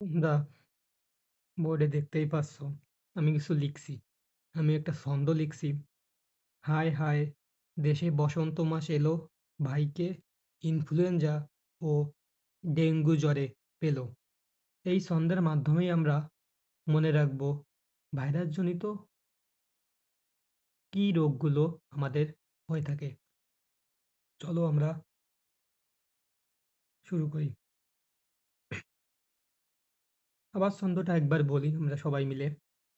তোমরা বোর্ডে দেখতেই পাচ্ছ, আমি কিছু লিখছি। আমি একটা ছন্দ লিখছি। হায় হায় দেশে বসন্ত মাস এলো, ভাইকে ইনফ্লুয়েঞ্জা ও ডেঙ্গু জ্বরে পেল। এই ছন্দের মাধ্যমেই আমরা মনে রাখব, ভাইরাসজনিত কি রোগগুলো আমাদের হয়ে থাকে। চলো আমরা শুরু করি। আবার ছন্দটা একবার বলি আমরা সবাই মিলে।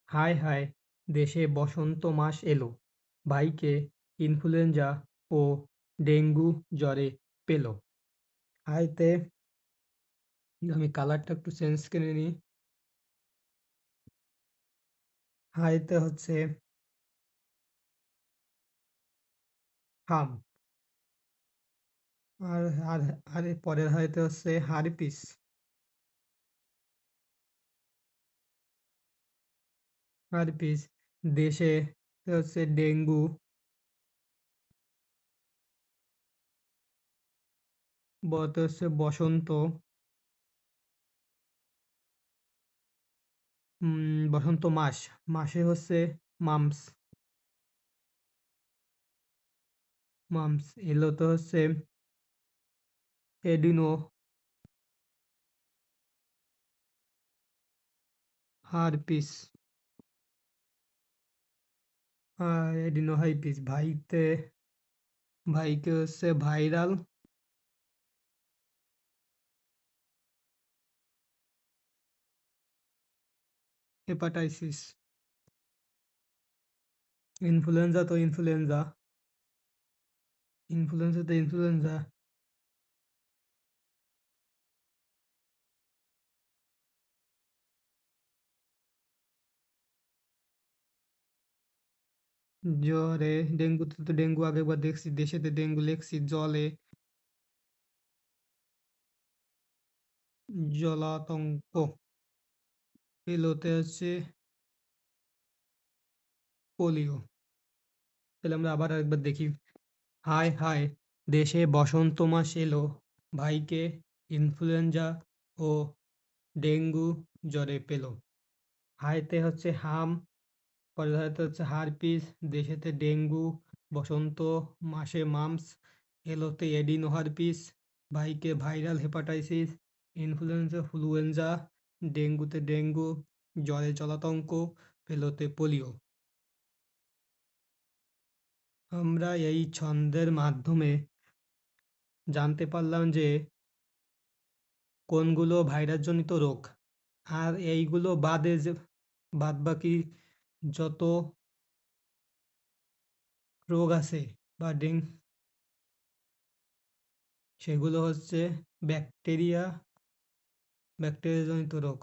হায় হায়, দেশে বসন্ত মাস এলো। ভাইকে ইনফ্লুয়েঞ্জা ও ডেঙ্গু জ্বরে পেল। হায়তে, আমি কালারটা একটু চেঞ্জ করে নিই। হাইতে হচ্ছে হাম। আর আর আর পরের হাইতে হচ্ছে হারপিস। হারপিস দেশে হচ্ছে ডেঙ্গু। বতে হচ্ছে বসন্ত। বসন্ত মাস। মাসে হচ্ছে মামস। মামস এলোতে হচ্ছে এডিনো। হারপিস। এডিনো হাইপিস ভাইতে ভাইকে হচ্ছে ভাইরাল হেপাটাইসিস ইনফ্লুয়েঞ্জা তো ইনফ্লুয়েঞ্জা ইনফ্লুয়েঞ্জা তো ইনফ্লুয়েঞ্জা জ্বরে ডেঙ্গুতে তো ডেঙ্গু আগে একবার দেখছি দেশেতে ডেঙ্গু লেখছি জলে জলাতঙ্ক এলোতে হচ্ছে পোলিও তাহলে আমরা আবার একবার দেখি হায় হায় দেশে বসন্ত মাস এলো ভাইকে ইনফ্লুয়েঞ্জা ও ডেঙ্গু জ্বরে পেল হাইতে হচ্ছে হাম হাইতে হচ্ছে হারপিস, দেশেতে ডেঙ্গু, বসন্ত মাসে মামস, এলোতে এডিনো হারপিস ভাইকে ভাইরাল হেপাটাইসিস, ইনফ্লুয়েঞ্জা, ফ্লুয়েঞ্জা, ডেঙ্গুতে ডেঙ্গু, জ্বরে জলাতঙ্ক, পেলোতে পোলিও। আমরা এই ছন্দের মাধ্যমে জানতে পারলাম যে কোনগুলো ভাইরাসজনিত রোগ, আর এইগুলো বাদে যে বাদ বাকি যত রোগ আছে বা ডেং সেগুলো হচ্ছে ব্যাকটেরিয়া ব্যাকটেরিয়াজনিত রোগ।